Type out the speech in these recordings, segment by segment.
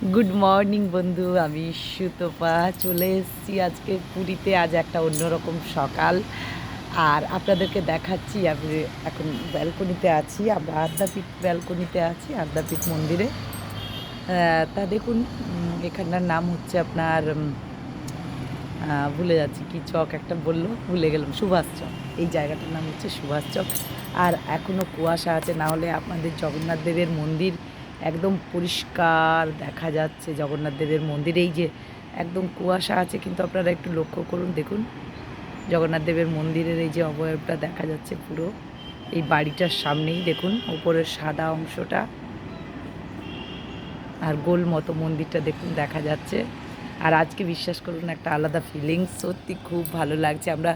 Good morning বন্ধু। আমি সুতপা। চলে এসেছি আজকে পুরীতে। আজ একটা অন্যরকম সকাল। আর আপনাদেরকে দেখাচ্ছি, আমি এখন ব্যালকনিতে আছি। আমরা আদ্যাপীঠ ব্যালকনিতে আছি, আদ্যাপীঠ মন্দিরে। তা দেখুন এখানটার নাম হচ্ছে আপনার ভুলে যাচ্ছি কি চক একটা বলল, ভুলে গেলাম, সুভাষ চক। এই জায়গাটার নাম হচ্ছে সুভাষ চক। আর এখনও কুয়াশা আছে, না হলে আপনাদের জগন্নাথ দেবের মন্দির একদম পরিষ্কার দেখা যাচ্ছে জগন্নাথ দেবের মন্দির। এই যে একদম কুয়াশা আছে, কিন্তু আপনারা একটু লক্ষ্য করুন, দেখুন। জগন্নাথ দেবের মন্দিরের এই যে অবয়বটা দেখা যাচ্ছে পুরো। এই বাড়িটার সামনেই দেখুন উপরের সাদা অংশটা। আর গোল মতো মন্দিরটা দেখুন, দেখা যাচ্ছে। আর আজকে বিশ্বাস করুন, একটা আলাদা ফিলিংস সত্যি খুব ভালো লাগছে। আমরা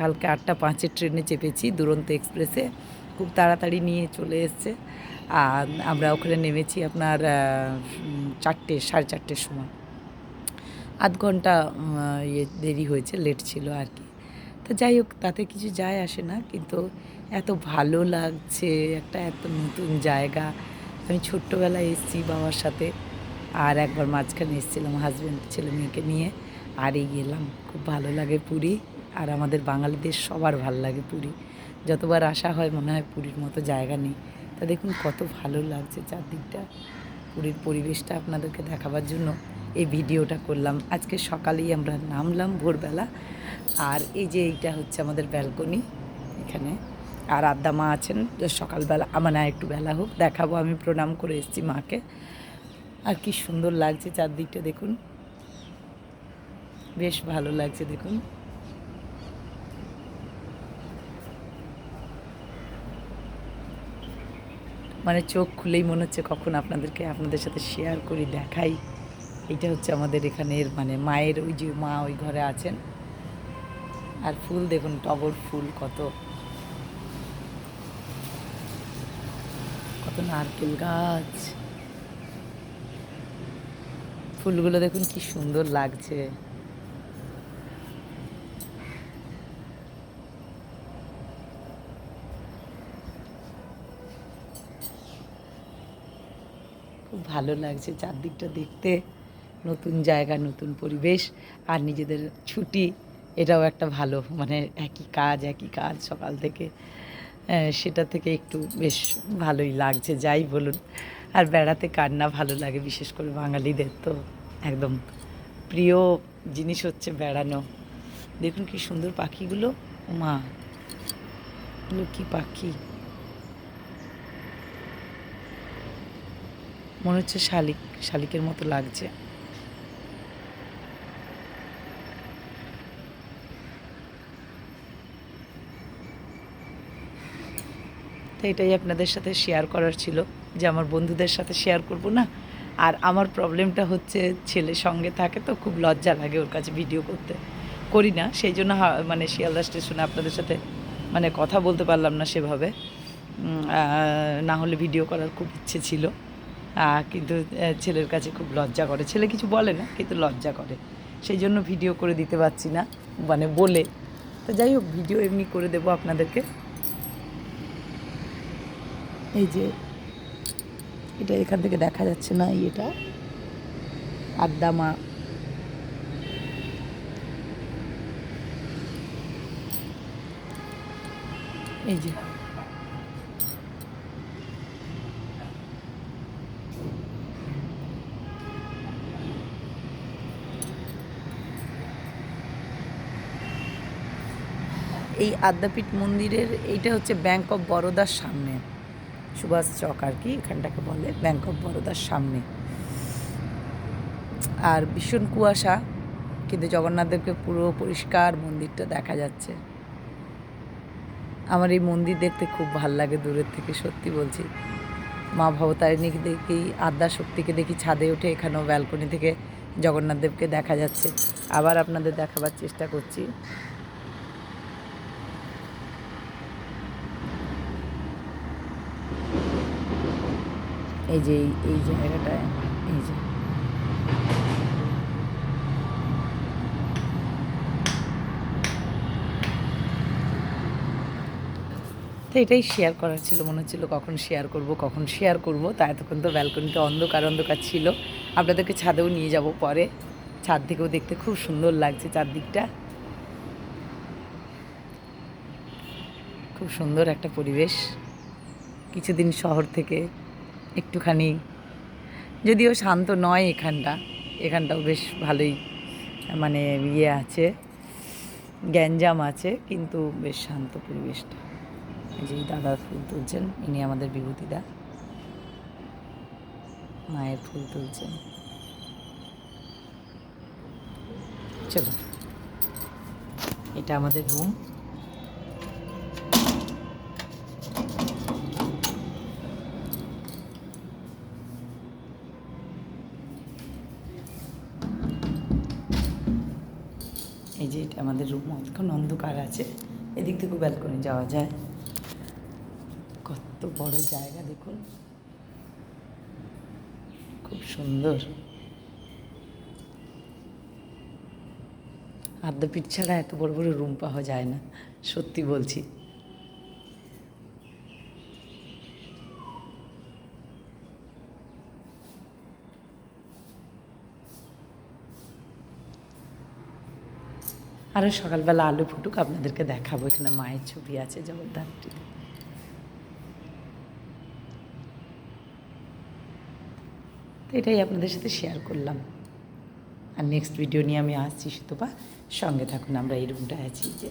কালকে আটটা পাঁচের ট্রেনে চেপেছি দুরন্ত এক্সপ্রেসে খুব তাড়াতাড়ি নিয়ে চলে এসছে। আর আমরা ওখানে নেমেছি আপনার চারটে, সাড়ে চারটের সময়। আধ ঘণ্টা ইয়ে দেরি হয়েছে, লেট ছিল আর কি। তো যাই হোক, তাতে কিছু যায় আসে না, কিন্তু এত ভালো লাগছে, একটা এত নতুন জায়গা। আমি ছোট্টবেলায় এসেছি বাবার সাথে, আর একবার মাঝখানে এসেছিলাম হাজব্যান্ড ছেলে মেয়েকে নিয়ে, আর এই গেলাম। খুব ভালো লাগে পুরী, আর আমাদের বাঙালিদের সবার ভালো লাগে পুরী। যতবার আসা হয় মনে হয় পুরীর মতো জায়গা নেই। তা দেখুন কত ভালো লাগছে চারদিকটা, পুরীর পরিবেশটা আপনাদেরকে দেখাবার জন্য। এই ভিডিওটা করলাম। আজকে সকালেই আমরা নামলাম ভোরবেলা। আর এই যে এইটা হচ্ছে আমাদের ব্যালকনি এখানে। আর আদ্দা মা আছেন সকালবেলা, আমার না একটু বেলা হোক, দেখাবো, আমি প্রণাম করে এসেছি মাকে। আর কি সুন্দর লাগছে চারদিকটা দেখুন। বেশ ভালো লাগছে দেখুন। মানে চোখ খুলেই মনে হচ্ছে কখন আপনাদেরকে আপনাদের সাথে শেয়ার করি, দেখাই। এটা হচ্ছে আমাদের এখানের মানে মায়ের ওই যে মা ওই ঘরে আছেন। আর ফুল দেখুন, টগর ফুল কত। কত নারকেল গাছ। ফুলগুলো দেখুন কি সুন্দর লাগছে। খুব ভালো লাগছে চারদিকটা দেখতে। নতুন জায়গা, নতুন পরিবেশ আর নিজেদের ছুটি এটাও একটা ভালো মানে একই কাজ একই কাজ সকাল থেকে। সেটা থেকে একটু বেশ ভালোই লাগছে, যাই বলুন। আর বেড়াতে কার না ভালো লাগে, বিশেষ করে বাঙালিদের তো একদম প্রিয় জিনিস হচ্ছে বেড়ানো। দেখুন কি সুন্দর পাখিগুলো। মা এগুলো পাখি। মনে হচ্ছে শালিক, শালিকের মতো লাগছে। তো এটাই আপনাদের সাথে শেয়ার করার ছিল যে আমার বন্ধুদের সাথে শেয়ার করব না। আর আমার প্রবলেমটা হচ্ছে ছেলে সঙ্গে থাকে তো খুব লজ্জা লাগে ওর কাছে ভিডিও করতে। করি না, সেই জন্য মানে শিয়ালদা স্টেশনে আপনাদের সাথে মানে কথা বলতে পারলাম না সেভাবে। না হলে ভিডিও করার খুব ইচ্ছে ছিল। কিন্তু ছেলের কাছে খুব লজ্জা করে। ছেলে কিছু বলে না, কিন্তু লজ্জা করে। সেই জন্য ভিডিও করে দিতে পারছি না মানে বলে। তো যাই হোক ভিডিও এমনি করে দেবো আপনাদেরকে। এই যে, এটা এখান থেকে দেখা যাচ্ছে না এটা। আদ্দামা এই যে। এই আদ্যাপীঠ মন্দিরের, এইটা হচ্ছে ব্যাংক অফ বরোদার সামনে। সুভাষ চক আর কি, এখানটাকে বলে ব্যাংক অফ বরোদার সামনে। আর ভীষণ কুয়াশা, কিন্তু জগন্নাথদেবকে পুরো পরিষ্কার মন্দিরটা দেখা যাচ্ছে। আমার এই মন্দির দেখতে খুব ভালো লাগে দূরের থেকে, সত্যি বলছি। মা ভবতারিণীকে দেখি, আদ্যা শক্তিকে দেখি, ছাদে উঠে এখানেও ব্যালকনি থেকে জগন্নাথদেবকে দেখা যাচ্ছে। আবার আপনাদের দেখাবার চেষ্টা করছি। এই যে, এই- জায়গাটায় এই যে। তো এটাই শেয়ার করার ছিল, মনে হচ্ছিল কখন শেয়ার করব, কখন শেয়ার করব, তা এতক্ষণ তো ব্যালকনিতে অন্ধকার অন্ধকার ছিল। আপনাদেরকে ছাদেও নিয়ে যাব পরে। ছাদ থেকেও দেখতে খুব সুন্দর লাগছে চারদিকটা। খুব সুন্দর একটা পরিবেশ। কিছুদিন শহর থেকে একটুখানি, যদিও শান্ত নয় এখানটা, এখানটাও বেশ ভালোই মানে ইয়ে আছে, গ্যাঞ্জাম আছে, কিন্তু বেশ শান্ত পরিবেশটা। এই যে দাদা ফুল তুলছেন, ইনি আমাদের বিভূতিদা। মায়ের ফুল তুলছেন। চলো। এটা আমাদের রুম যে আমাদের রুম এখন অন্ধকার আছে। এদিক থেকেও ব্যালকনি যাওয়া যায়। কত বড় জায়গা দেখুন। খুব সুন্দর। আর্ধপিঠ ছাড়া এত বড় বড় রুম পাওয়া যায় না। সত্যি বলছি। আরও সকালবেলা আলু ফুটুক, আপনাদেরকে দেখাবো। এখানে মায়ের ছবি আছে, জগদ্ধাত্রী। তো এটাই আপনাদের সাথে শেয়ার করলাম। আর নেক্সট ভিডিও নিয়ে আমি আসছি, সুতপা। সঙ্গে থাকুন, আমরা এই রুমটায় আছি, যে